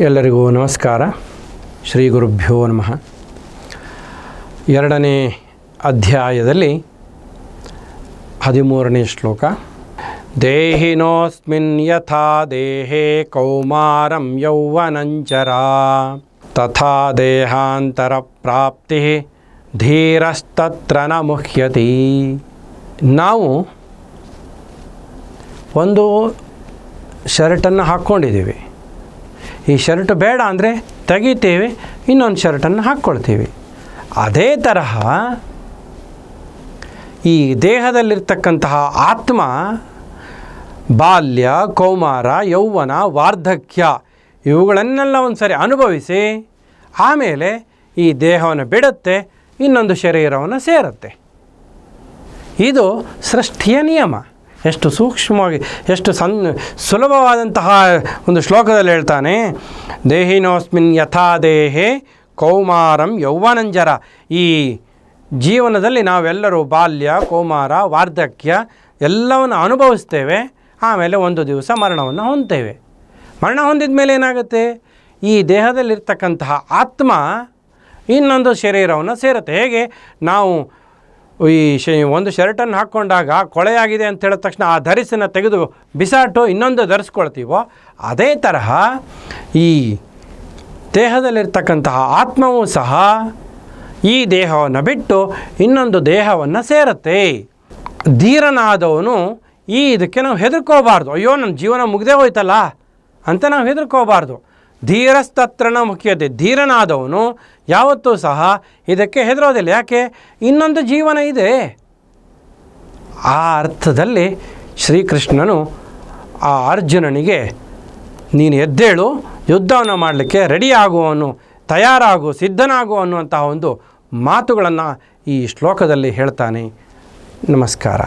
ಎಲ್ಲರಿಗೂ ನಮಸ್ಕಾರ. ಶ್ರೀ ಗುರುಭ್ಯೋ ನಮಃ. ಎರಡನೇ ಅಧ್ಯಾಯದಲ್ಲಿ ಹದಿಮೂರನೇ ಶ್ಲೋಕ. ದೇಹಿನೋಸ್ಮಿನ್ ಯಥಾ ದೇಹೇ ಕೌಮಾರಂ ಯೌವನಂಚರ. ತಥಾ ದೇಹಾಂತರ ಪ್ರಾಪ್ತಿ ಧೀರಸ್ತತ್ರ ನ ಮುಹ್ಯತಿ ನಾವು ಒಂದು ಶರ್ಟನ್ನು ಹಾಕ್ಕೊಂಡಿದ್ದೀವಿ. ಈ ಶರ್ಟ್ ಬೇಡ ಅಂದರೆ ತೆಗಿತೇವೆ, ಇನ್ನೊಂದು ಶರ್ಟನ್ನು ಹಾಕ್ಕೊಳ್ತೀವಿ. ಅದೇ ತರಹ ಈ ದೇಹದಲ್ಲಿರ್ತಕ್ಕಂತಹ ಆತ್ಮ, ಬಾಲ್ಯ, ಕೌಮಾರ, ಯೌವನ, ವಾರ್ಧಕ್ಯ, ಇವುಗಳನ್ನೆಲ್ಲ ಒಂದು ಸರಿ ಅನುಭವಿಸಿ, ಆಮೇಲೆ ಈ ದೇಹವನ್ನು ಬಿಡುತ್ತೆ, ಇನ್ನೊಂದು ಶರೀರವನ್ನು ಸೇರುತ್ತೆ. ಇದು ಸೃಷ್ಟಿಯ ನಿಯಮ. ಎಷ್ಟು ಸೂಕ್ಷ್ಮವಾಗಿ, ಎಷ್ಟು ಸನ್, ಸುಲಭವಾದಂತಹ ಒಂದು ಶ್ಲೋಕದಲ್ಲಿ ಹೇಳ್ತಾನೆ, ದೇಹಿನೋಸ್ಮಿನ್ ಯಥಾ ದೇಹೇ ಕೌಮಾರಂ ಯೌವನಂಜರ. ಈ ಜೀವನದಲ್ಲಿ ನಾವೆಲ್ಲರೂ ಬಾಲ್ಯ, ಕೌಮಾರ, ವಾರ್ಧಕ್ಯ ಎಲ್ಲವನ್ನು ಅನುಭವಿಸ್ತೇವೆ, ಆಮೇಲೆ ಒಂದು ದಿವಸ ಮರಣವನ್ನು ಹೊಂದ್ತೇವೆ. ಮರಣ ಹೊಂದಿದ ಮೇಲೆ ಏನಾಗುತ್ತೆ? ಈ ದೇಹದಲ್ಲಿರ್ತಕ್ಕಂತಹ ಆತ್ಮ ಇನ್ನೊಂದು ಶರೀರವನ್ನು ಸೇರುತ್ತೆ. ಹೇಗೆ? ನಾವು ಈ ಶ ಒಂದು ಶರ್ಟನ್ನು ಹಾಕ್ಕೊಂಡಾಗ ಕೊಳೆಯಾಗಿದೆ ಅಂತ ಹೇಳಿದ ತಕ್ಷಣ ಆ ಧರಿಸನ್ನು ತೆಗೆದು ಬಿಸಾಟು ಇನ್ನೊಂದು ಧರಿಸ್ಕೊಳ್ತೀವೋ, ಅದೇ ತರಹ ಈ ದೇಹದಲ್ಲಿರ್ತಕ್ಕಂತಹ ಆತ್ಮವೂ ಸಹ ಈ ದೇಹವನ್ನು ಬಿಟ್ಟು ಇನ್ನೊಂದು ದೇಹವನ್ನು ಸೇರುತ್ತೆ. ಧೀರನಾದವನು ಈ ಇದಕ್ಕೆ ನಾವು ಹೆದರ್ಕೋಬಾರ್ದು. ಅಯ್ಯೋ ನನ್ನ ಜೀವನ ಮುಗ್ದೇ ಹೋಯ್ತಲ್ಲ ಅಂತ ನಾವು ಹೆದರ್ಕೋಬಾರ್ದು. ಧೀರಸ್ತತ್ರನ ಮುಖ್ಯತೆ. ಧೀರನಾದವನು ಯಾವತ್ತೂ ಸಹ ಇದಕ್ಕೆ ಹೆದರೋದಿಲ್ಲ. ಯಾಕೆ? ಇನ್ನೊಂದು ಜೀವನ ಇದೆ. ಆ ಅರ್ಥದಲ್ಲಿ ಶ್ರೀಕೃಷ್ಣನು ಆ ಅರ್ಜುನನಿಗೆ, ನೀನು ಎದ್ದೇಳು, ಯುದ್ಧವನ್ನು ಮಾಡಲಿಕ್ಕೆ ರೆಡಿಯಾಗುವವನು ತಯಾರಾಗು ಸಿದ್ಧನಾಗು ಅನ್ನುವಂತಹ ಒಂದು ಮಾತುಗಳನ್ನು ಈ ಶ್ಲೋಕದಲ್ಲಿ ಹೇಳ್ತಾನೆ. ನಮಸ್ಕಾರ.